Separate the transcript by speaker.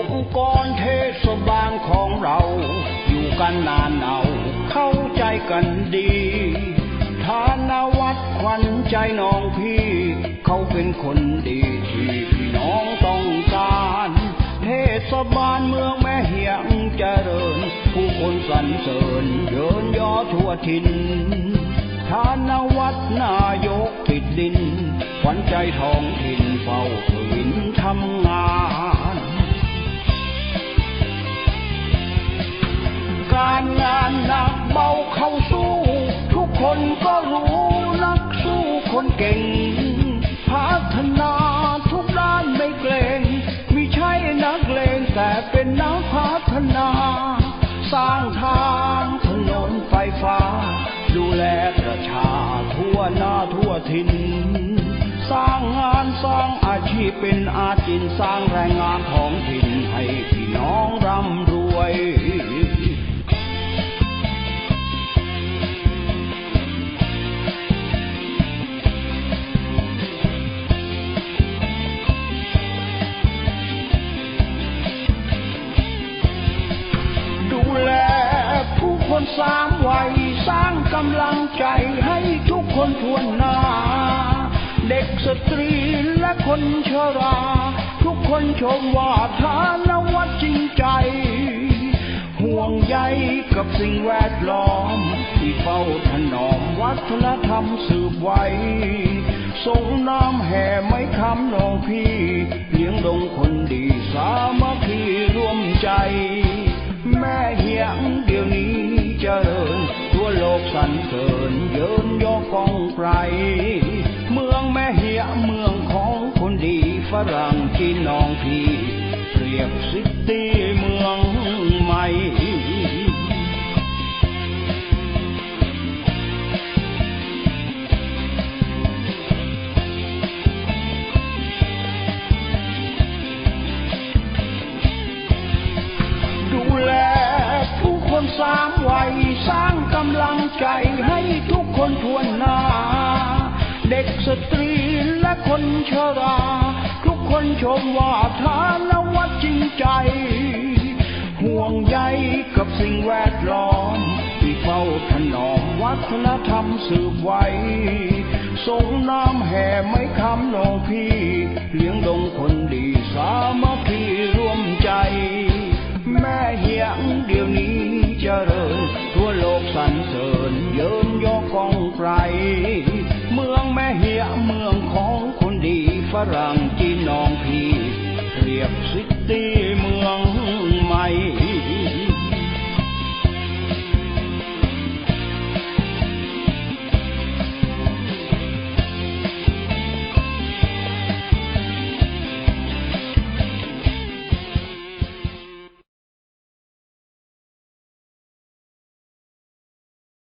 Speaker 1: องค์กรเทศบาลของเรา อยู่กันนานเอาเข้าใจกันดีฐานวัดขวัญใจน้องพี่ เขาเป็นคนดีที่พี่น้องต้องการ เทศบาลเมืองแม่เหียงเจริญ ผู้คนสรรเสริญเยินยอทั่วทินฐานวัดนายกปิดดินขวัญใจท้องถิ่นเฝ้าฝืนทำงานารงานหนักเบาเข้าสู้ ทุกคนก็รู้นักสู้คนเก่ง พัฒนาทุกด้านไม่เกรงไม่ใช่นักเลงแต่เป็นนักพัฒนา สร้างทางถนนไฟฟ้า ดูแลประชาทั่วหน้าทั่วทิน สร้างงานสร้างอาชีพเป็นอาจินสร้างแรงงานท้อ สามวัยสร้างกำลังใจให้ทุกคนทวนหน้า เด็กสตรีและคนชรา ทุกคนชมว่าทานวัดจริงใจ ห่วงใยกับสิ่งแวดล้อม ที่เฝ้าถนอมวัฒนธรรมสืบไว้ส่งน้ำแห่ไม้คำนองพี่เลี้ยงดงคนดีสามัคคีร่วมใจ แม่เหียงเดี๋ยวนี้ ริญทั่วโลกสรรเสริญเยินยกกองไกรเมืองแม่เหียเมืองของคนดีฝรั่งจีนน้องพี่เรียบซิตี้ ชรา ทุกคนชมว่าทานวัดจริงใจ ห่วงใยกับสิ่งแวดล้อม ที่เฝ้าถนอมวัฒนธรรมสืบไว้ส่งน้ำแห่ไม้คำนองพี่ เลี้ยงดงคนดีสามัคคีร่วมใจ แม่เหียงเดี๋ยวนี้เจริญ ทั่วโลกสรรเสริญเยินยกกองไกรเมืองแม่เหียเมือง รั่งจีนน้องพี่เรียบซิตี้